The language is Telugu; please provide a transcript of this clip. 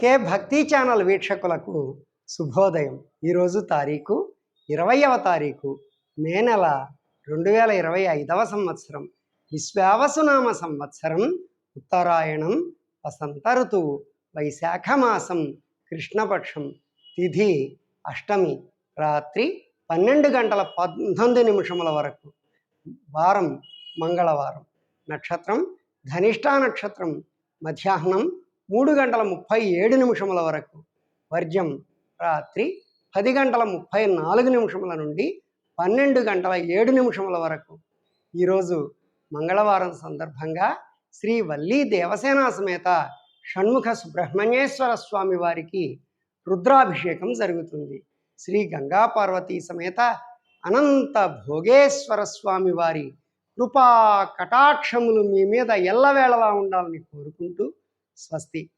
కే భక్తి ఛానల్ వీక్షకులకు శుభోదయం. ఈరోజు తారీఖు ఇరవయవ తారీఖు మే నెల రెండు వేల ఇరవై ఐదవ సంవత్సరం. విశ్వావసునామ సంవత్సరం ఉత్తరాయణం వసంత ఋతువు వైశాఖ మాసం కృష్ణపక్షం తిథి అష్టమి రాత్రి పన్నెండు గంటల పంతొమ్మిది నిమిషముల వరకు. వారం మంగళవారం. నక్షత్రం ధనిష్టా నక్షత్రం. మధ్యాహ్నం మూడు గంటల ముప్పై ఏడు నిమిషముల వరకు వర్జం రాత్రి పది గంటల ముప్పై నాలుగు నిమిషముల నుండి పన్నెండు గంటల ఏడు నిమిషముల వరకు. ఈరోజు మంగళవారం సందర్భంగా శ్రీ వల్లీ దేవసేన సమేత షణ్ముఖ సుబ్రహ్మణ్యేశ్వర స్వామి వారికి రుద్రాభిషేకం జరుగుతుంది. శ్రీ గంగా పార్వతీ సమేత అనంత భోగేశ్వర స్వామి వారి కృపా కటాక్షములు మీ మీద ఎల్లవేళలా ఉండాలని కోరుకుంటూ स्वस्ति